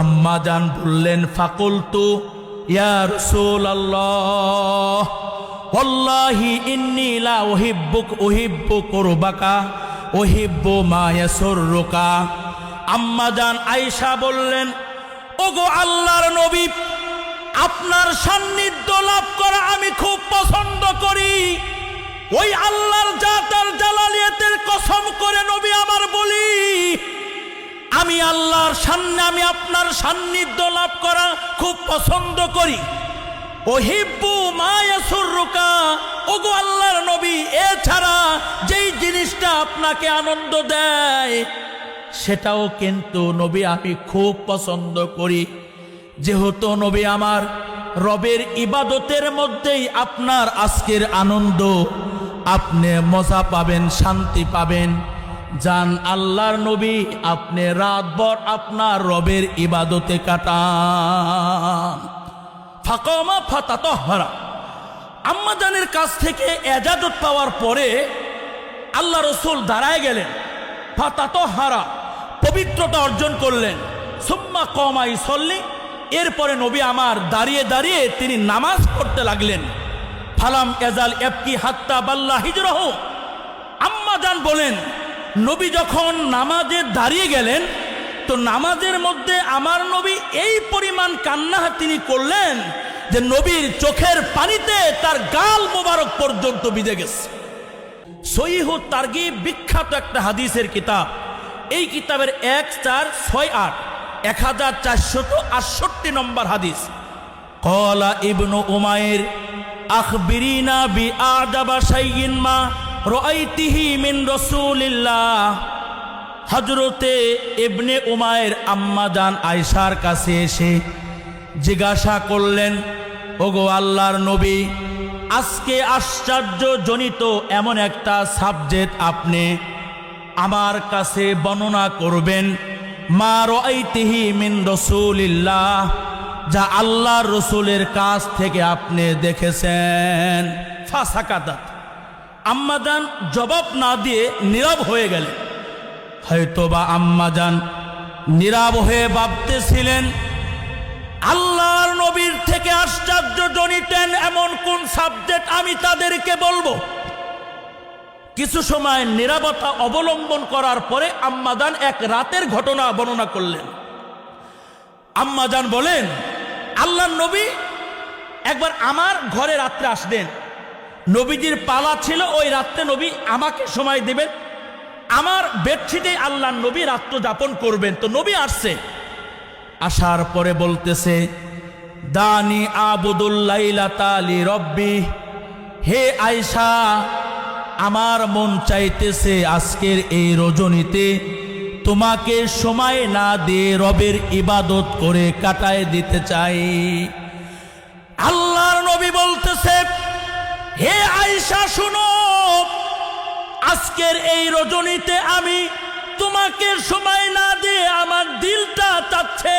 আম্মা জান বললেন, ফাকুলতু, ইয়া রাসূলুল্লাহ, ওয়াল্লাহি ইন্নী লা উহিব্বুক, উহিব্বু কুরবাকা, উহিব্বু মা ইয়াসুররুকা আম্মা জান আয়েশা বললেন, ওগো আল্লাহর নবী, আপনার সান্নিধ্য লাভ করা আমি খুব পছন্দ করি। ওই আল্লাহর জাতার জালালিয়াতের কসম করে নবী আমার বলি আমি আল্লাহর সামনে, আমি আপনার সান্নিধ্য লাভ করা খুব পছন্দ করি। ও হিব্বু মায়াসুরুকা ওগো আল্লাহর নবী, এছাড়া যেই জিনিসটা আপনাকে আনন্দ দেয়, সেটাও কিন্তু নবী আমি খুব পছন্দ করি। যেহেতু নবী আমার রবের ইবাদতের মধ্যেই আপনার আজকের আনন্দ, আপনি মজা পাবেন, শান্তি পাবেন। যান আল্লাহর নবী, আপনি রাতভর আপনার রবের ইবাদতে কাটান। ফাঁকমা ফাতাত হারা আম্মাজানের কাছ থেকে এজাজত পাওয়ার পরে আল্লাহ রসুল দাঁড়ায় গেলেন। ফাতাত হারা পবিত্রতা অর্জন করলেন। সুম্মা কমাই সল্লি এরপরে নবী আমার দাঁড়িয়ে দাঁড়িয়ে তিনি নামাজ পড়তে লাগলেন। ফালাম এজাল এপকি হাত্তা বাল্লা হিজরহ। আম্মা জান বলেন নবী যখন নামাজে দাঁড়িয়ে গেলেন, তো নামাজের মধ্যে আমার নবী এই পরিমাণ কান্না তিনি করলেন যে নবীর চোখের পানিতে তার গাল মোবারক পর্যন্ত বিদে গেছে। সহিহ তার্গি বিখ্যাত একটা হাদিসের কিতাব। এই কিতাবের এক চার ছয় আট, এক হাজার চারশত আটষট্টি নম্বর হাদিস। কলা ইবনু উমায়ের আখবিরিনা বি আজাবা শাইয়িন মা হজরতে ইবনে উমায়ের আম্মাজান আয়সার কাছে এসে জিজ্ঞাসা করলেন, ওগো আল্লাহর নবী, আজকে আশ্চর্যজনিত এমন একটা সাবজেক্ট আপনি আমার কাছে বর্ণনা করবেন, মা রাআইতিহি মিন রাসূলিল্লাহ, যা আল্লাহর রসুলের কাছ থেকে আপনি দেখেছেন। ফাসাকাদাত। আম্মাজান জবাব না দিয়ে নীরব হয়ে গেলেন। হয়তোবা আম্মাজান নীরব হয়ে ভাবতেছিলেন, আল্লাহর নবীর থেকে আশ্চর্য জনিতেন এমন কোন সাবজেক্ট আমি তাদেরকে বলব? কিছু সময় নিরাপত্তা অবলম্বন করার পরে আম্মাজান এক রাতের ঘটনা বর্ণনা করলেন। আম্মাজান বলেন, আল্লাহর নবী একবার আমার ঘরে রাত্রে আসলেন নবীজির পালা ছিল ওই রাত্রে নবী আমাকে সময় দেবেন। আমার বেডশিটে আল্লাহ নবী রাত্র যাপন করবেন। তো নবী আসছে। আসার পরে বলতেছে, দানি আবুদুল্লাইলা তালি রব্বি হে আয়সা আমার মন চাইতেছে আজকের এই রজনীতে তোমাকে সময় না দিয়ে রবের ইবাদত করে কাটায় দিতে চাই। আল্লাহর নবী বলতেছে হে আয়সা শুনো। আজকের এই রজনীতে আমি তোমাকে সময় না দিয়ে আমার দিলটা চাচ্ছে।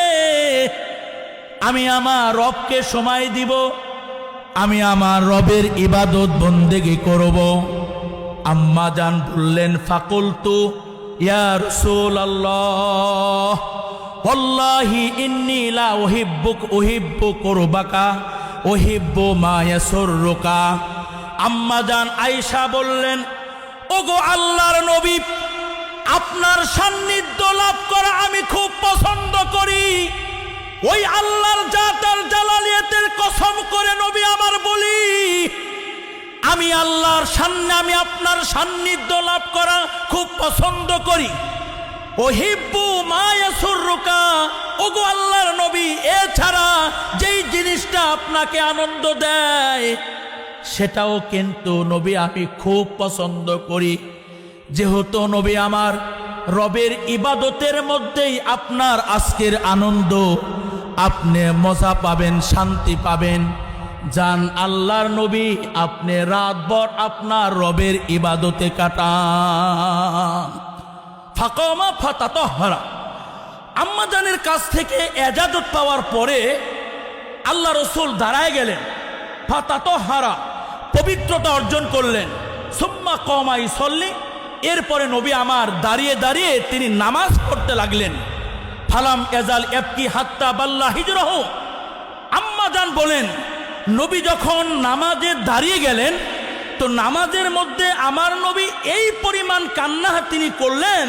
আমি আমার রবকে সময় দিব, আমি আমার রবের ইবাদত বন্দেগি করব। আম্মা জান বললেন ফাকুল তু ইয়া রাসূলুল্লাহ, ওয়াল্লাহি ইন্নী লা উহিব্বুক, উহিব্বু কুরবাকা, উহিব্বু মা ইয়াসুররুকা আম্মা জান আয়েশা বললেন, ওগো আল্লাহর নবী, আপনার সান্নিধ্য লাভ করা আমি খুব পছন্দ করি। ওই আল্লাহর জাতার জালালিয়াতের কসম করে নবী আমার বলি, আমি আল্লাহর সামনে, আমি আপনার সান্নিধ্য লাভ করা খুব পছন্দ করি। ও হিব্বু মায়াসুরুকা ওগো আল্লাহর নবী, এছাড়া যেই জিনিসটা আপনাকে আনন্দ দেয় সেটাও কিন্তু নবী আমি খুব পছন্দ করি। যেহেতু নবী আমার রবের ইবাদতের মধ্যেই আপনার আজকের আনন্দ। আপনি মজা পাবেন, শান্তি পাবেন। যান আল্লাহর নবী, আপনি রাতভর আপনার রবের ইবাদতে কাটান। ফাঁকমা ফাতাত হারা আম্মাজানের কাছ থেকে এজাজত পাওয়ার পরে আল্লাহ রসুল দাঁড়ায় গেলেন। ফাতাত হারা পবিত্রতা অর্জন করলেন। সুম্মা কমাই সল্লি এরপরে নবী আমার দাঁড়িয়ে দাঁড়িয়ে তিনি নামাজ পড়তে লাগলেন। ফালাম এজাল এফকি হাত্তা বাল্লা হিজরহ। আম্মা জান বলেন, নবী যখন নামাজে দাঁড়িয়ে গেলেন, তো নামাজের মধ্যে আমার নবী এই পরিমাণ কান্না তিনি করলেন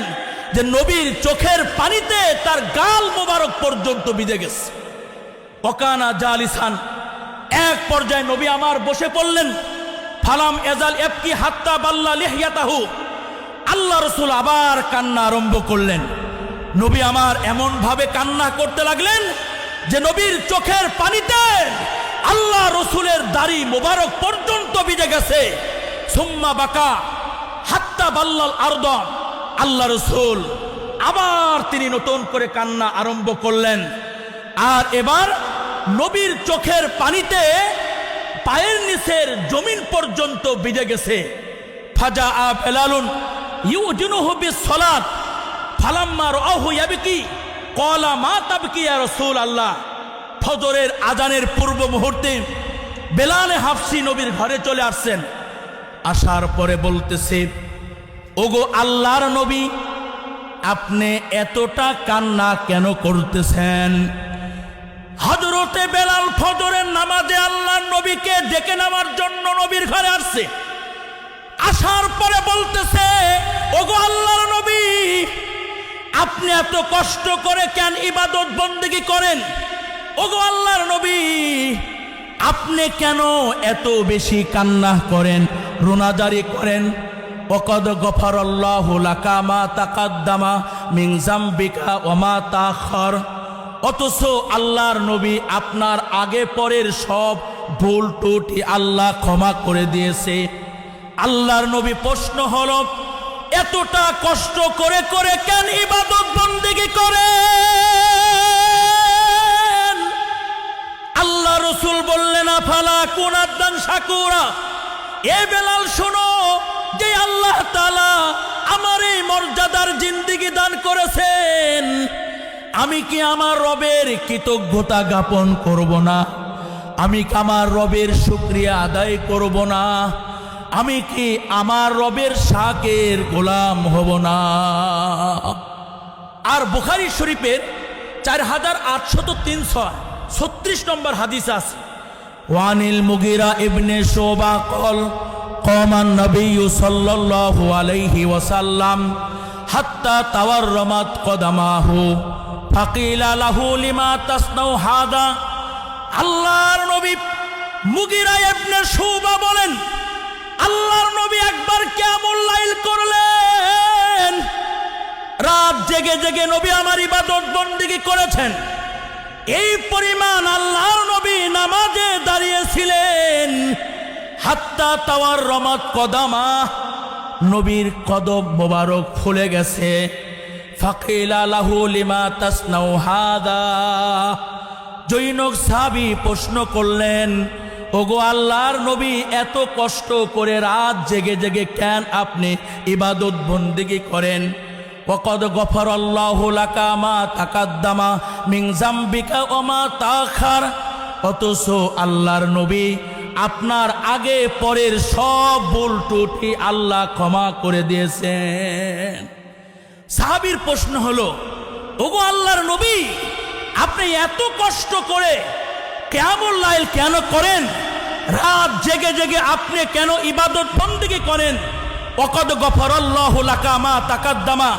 যে নবীর চোখের পানিতে তার গাল মোবারক পর্যন্ত বিদে গেছে। অকানা জালিসান এক পর্যায়ে নবী আমার বসে পড়লেন, ফালাম এজাল এফকি হাত্তা বাল্লা লিহিয়াতাহু। আল্লাহ রসুল আবার কান্না আরম্ভ করলেন। নবী আমার এমন ভাবে কান্না করতে লাগলেন যে নবীর চোখের পানিতে আল্লাহ রসুলের দাড়ি মোবারক পর্যন্ত বিজে গেছে। সুম্মা বাকা হাত্তা বাল্লাল আরদম আল্লাহ রসুল আবার তিনি নতুন করে কান্না আরম্ভ করলেন। আর এবার নবীর চোখের পানিতে পায়ের নিচের জমিন পর্যন্ত বিজে গেছে। ফাজা আ ফেলালুন ইউ জিনুহু বিসসালাত, ফালাম্মা রাহু ইয়াবকি, ক্বালা মা তাবকি ইয়া রাসূল আল্লাহ ফজরের আজানের পূর্ব মুহূর্তে বেলালে হাফসি নবীর ঘরে চলে আসছেন। আসার পরে বলতেছে, ওগো আল্লাহর নবী, আপনি এতটা কান্না কেন করতেছেন? হজরতে বেলাল ফজরের নামাজে আল্লাহর নবীকে ডেকে নেওয়ার জন্য নবীর ঘরে আসছে। আসার পরে বলতেছে, ওগো আল্লাহর নবী, আপনি এত কষ্ট করে কেন ইবাদত বন্দেগী করেন? ওগো আল্লাহর নবী, আপনি কেন এত বেশি কান্না করেন, রোনাজারি করেন? ওকদ গফর আল্লাহ লাকা মা তাকাদ্দামা মিং জাম্বিকা ওমা তাখর অথচ আল্লাহর নবী আপনার আগে পরের সব ভুল টুটি আল্লাহ ক্ষমা করে দিয়েছে। আল্লাহর নবী প্রশ্ন হল, এতটা কষ্ট করে করে কেন ইবাদত বন্দেগি করে আল্লাহ রসুল বললেন, আফালা কোন আদান সাকুরা এ বেলাল শোনো, যে আল্লাহ তালা আমার এই মর্যাদার জিন্দিগি দান করেছেন আমি কি আমার রবের কৃতজ্ঞতা জ্ঞাপন করব না? আমি কি আমার রবের শুক্রিয়া আদায় করব না? আমি কি আমার রবের শাকের গোলাম হব না? আর বুখারি শরীফের চার হাজার আটশত তিনশো ছত্রিশ নম্বর হাদিস আছে। ওয়ানিল মুগিরা ইবনে শোবা কল, কমান নবী সাল্লাল্লাহু আলাইহি ওয়াসাল্লাম, হাত্তা তাওয়াররামাত কদামাহু। আল্লাহর নবী মুগিরা শোবা বলেন, আল্লাহর একবার কেমন লাইল করলেন? রাত জেগে জেগে নবী আমার ইবাদত বন্দিগি করেছেন। এই পরিমাণ আল্লাহর নবী নামাজে দাঁড়িয়েছিলেন। হাত্তা তাওয়ার রমাত কদামা, নবীর কদম মোবারক ফুলে গেছে। জৈনক সাবি প্রশ্ন করলেন, ওগো আল্লাহর নবী এত কষ্ট করে রাত জেগে জেগে কেন আপনি ইবাদত বন্দিগি করেন? ওকদ গফর আল্লাহ লাকা মা তাকাদ্দামা মিং জাম্বিকা ওমা তাখার অথচ আল্লাহর নবী আপনার আগে পরের সব ভুল টুটি আল্লাহ ক্ষমা করে দিয়েছেন। সাহাবির প্রশ্ন হলো, ওগো আল্লাহর নবী, আপনি এত কষ্ট করে কেমন লাইল কেন করেন? রাত জেগে জেগে আপনি কেন ইবাদত বন্দিকে করেন? অকদ গফর আল্লাহ লাকামা তাকাদ্দামা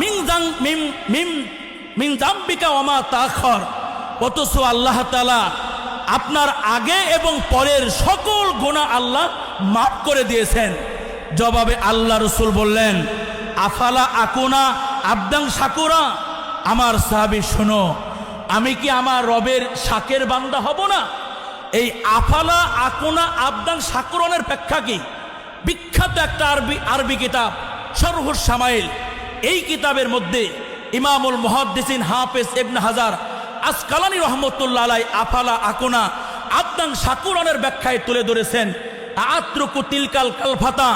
মিং জাং মিম মিম মিং জাম্বিকা ওমা তাখর অথচ আল্লাহ তালা আপনার আগে এবং পরের সকল গোনা আল্লাহ মাফ করে দিয়েছেন। জবাবে আল্লাহ রসুল বললেন আফালা আকুনা আবদাং সাকুরা আমার সাহাবি, শোনো, আমি কি আমার রবের শাকের বান্দা হব না? এই আফালা আকুনা আবদাং সাকুরনের ব্যাখ্যা কি? বিখ্যাত একটা আরবি আরবি কিতাব সরহুর সামাইল এই কিতাবের মধ্যে ইমামুল মহাদ্দিসিন হাফেজ ইবনে হাজার আসকালানি রহমতুল্লাহ আলাই আফালা আকুনা আবদাং সাকুরনের ব্যাখ্যায় তুলে ধরেছেন আত্রকু তিলকাল কালফাতা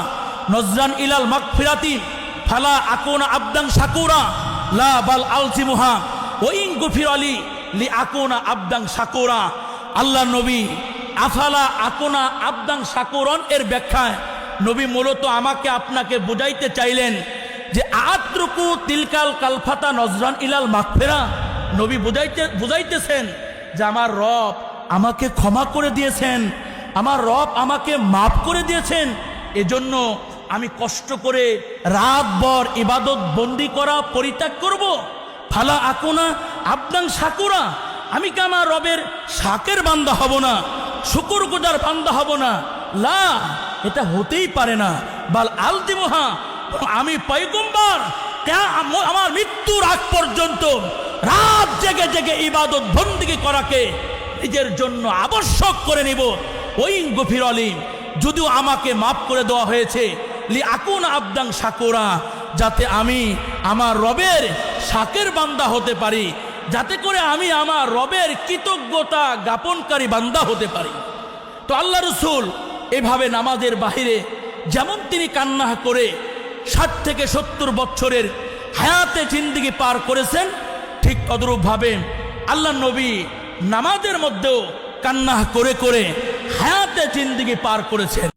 নজরান ইলাল মাগফিরাতি ফালা আকুনা আবদাং সাকুরা লা বাল আলসিমুহা ওইং গুফির আলী লি আকুনা আবদাং সাকুরা আল্লাহ নবী, আফালা আকুনা আবদাং সাকুরন এর ব্যাখ্যায়, নবী মূলত আমাকে আপনাকে বুঝাইতে চাইলেন যে আত্রকু তিলকাল কালফাতা নজরান ইলাল মাগফিরা। নবী বুঝাইতে, বুঝাইতেছেন যে আমার রব আমাকে ক্ষমা করে দিয়েছেন, আমার রব আমাকে মাফ করে দিয়েছেন। এজন্য আমি কষ্ট করে রাত বর ইবাদত বন্দি করা পরিত্যাগ করব। ফালা আকুনা আবদাং সাকুরা। আমি কি আমার রবের শাকের বান্দা হব না? শুকুর গুজার বান্দা হব না? লা, এটা হতেই পারে না। বাল আলতিমোহা, আমি পয়গম্বর। আমার মৃত্যুর আগ পর্যন্ত রাত জেগে জেগে ইবাদত বন্দিগি করাকে নিজের জন্য আবশ্যক করে নিব। ওই গফির আলিম, যদিও আমাকে মাফ করে দেওয়া হয়েছে লি আকুন আবদাং সাকুরা যাতে আমি আমার রবের শাকের বান্দা হতে পারি, যাতে করে আমি আমার রবের কৃতজ্ঞতা জ্ঞাপনকারী বান্দা হতে পারি। তো আল্লাহ রসুল এভাবে নামাজের বাহিরে যেমন তিনি কান্না করে ষাট থেকে সত্তর বছরের হায়াতে জিন্দিগি পার করেছেন, ঠিক তদরূপভাবে আল্লাহ নবী নামাজের মধ্যেও কান্না করে করে হায়াতে জিন্দিগি পার করেছেন।